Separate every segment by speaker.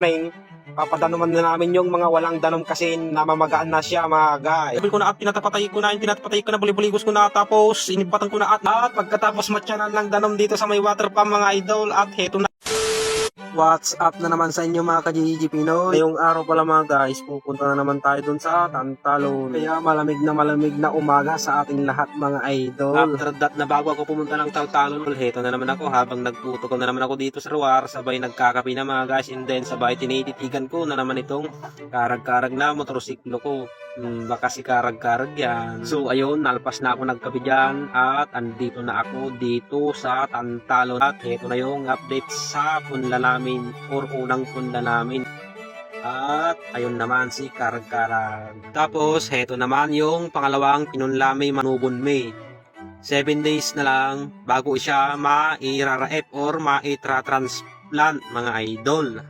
Speaker 1: morning, papadanuman na namin yung mga walang danom kasi namamagaan na siya mga guys. Sabi ko na at pinatapatay ko na, pinatapatay ko na, bulibuligos ko na, tapos inibatan ko na at, at pagkatapos matyanan ng danom dito sa may water pump mga idol at heto na. What's up na naman sa inyo mga ka-GG Pinoy? Ngayong araw pala mga guys, pupunta na naman tayo dun sa Tantalon. Kaya malamig na malamig na umaga sa ating lahat mga idol. After that na bago ako pumunta ng Tantalon, heto na naman ako habang nagtutukol na naman ako dito sa Ruar, sabay nagkakapi na mga guys and then sabay tinititigan ko na naman itong karag-karag na motorsiklo ko. Hmm, baka si karag-karag yan. So ayun, nalpas na ako nagkapi dyan at andito na ako dito sa Tantalon. At heto na yung update sa punla namin or unang punla namin. At ayun naman si karag-karag. Tapos heto naman yung pangalawang pinunlami manubon May. 7 days na lang bago siya mairaraep or maitra-transplant mga idol.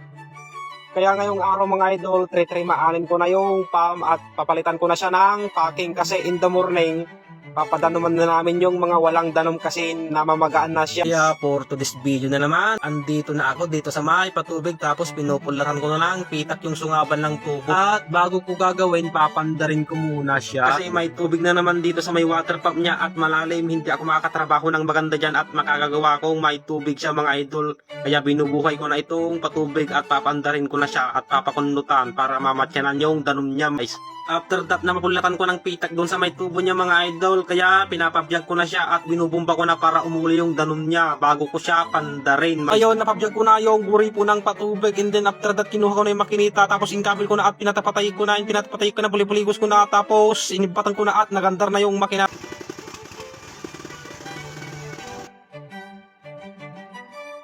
Speaker 1: Kaya ngayong araw mga idol, tritrimaanin ko na yung pam at papalitan ko na siya ng packing kasi in the morning, papadanuman na namin yung mga walang danom kasi namamagaan na siya. Kaya for today's video na naman, andito na ako dito sa may patubig tapos pinupularan ko na lang pitak yung sungaban ng tubo. At bago ko gagawin, papandarin ko muna siya. Kasi may tubig na naman dito sa may water pump niya at malalim, hindi ako makakatrabaho ng maganda dyan at makagagawa kong may tubig siya mga idol. Kaya binubuhay ko na itong patubig at papandarin ko na siya at papakunlutan para mamatyanan yung danom niya. Guys. After that na mapulatan ko ng pitak doon sa may tubo niya mga idol, kaya pinapabiyag ko na siya at binubumba ko na para umuli yung danom niya bago ko siya pandarin. Ayun, napabiyag ko na yung guri po ng patubig. And then after that kinuha ko na yung makinita. Tapos inkabil ko na at pinatapatay ko na, pinatapatay ko na, bulibuligos ko na. Tapos inibatan ko na at nagandar na yung makina.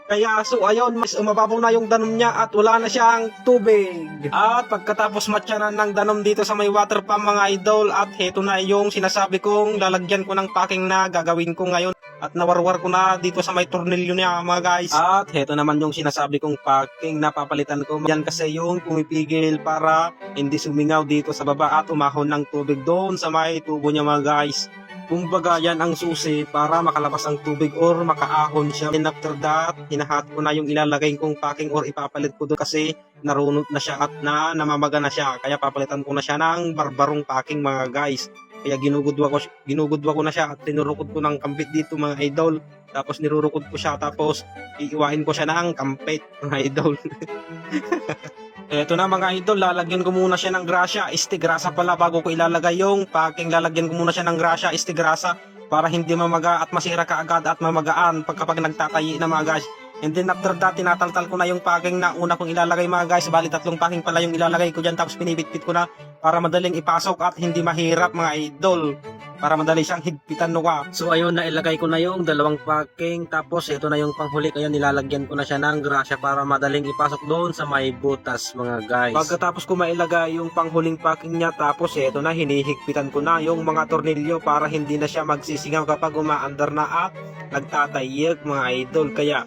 Speaker 1: Kaya so ayun, mas umababaw na yung danom niya at wala na siyang tubig. At pagkatapos matyanan ng danom dito sa may water pump mga idol at heto na yung sinasabi kong lalagyan ko ng packing na gagawin ko ngayon. At nawarwar ko na dito sa may tornilyo niya mga guys. At heto naman yung sinasabi kong packing na papalitan ko. Yan kasi yung pumipigil para hindi sumingaw dito sa baba at umahon ng tubig doon sa may tubo niya mga guys. Kumbaga yan ang susi para makalabas ang tubig or makaahon siya. And after that, hinahat ko na yung ilalagay kong packing or ipapalit ko doon kasi narunot na siya at na namamaga na siya. Kaya papalitan ko na siya ng barbarong packing mga guys. Kaya ginugudwa ko, ginugudwa ko na siya at tinurukod ko ng kampit dito mga idol. Tapos nirurukod ko siya tapos iiwain ko siya ng kampit mga idol. Eto na mga idol, lalagyan ko muna siya ng grasya, istigrasa pala bago ko ilalagay yung packing. Lalagyan ko muna siya ng grasya, istigrasa para hindi mamaga at masira kaagad at mamagaan pag kapag nagtatayi na mga guys. And then after that, tinataltal ko na yung packing na una kong ilalagay mga guys. Bali tatlong packing pala yung ilalagay ko dyan tapos pinibitbit ko na para madaling ipasok at hindi mahirap mga idol. Para madali siyang higpitan nuwa. So ayun, nailagay ko na yung dalawang packing tapos ito na yung panghuli kaya nilalagyan ko na siya ng grasya para madaling ipasok doon sa may butas mga guys. Pagkatapos ko mailagay yung panghuling packing niya tapos ito na hinihigpitan ko na yung mga tornilyo para hindi na siya magsisingaw kapag umaandar na at nagtatayag mga idol. Kaya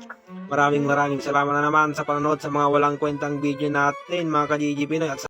Speaker 1: Maraming maraming salamat na naman sa panonood sa mga walang kwentang video natin mga ka-GG Pinoy at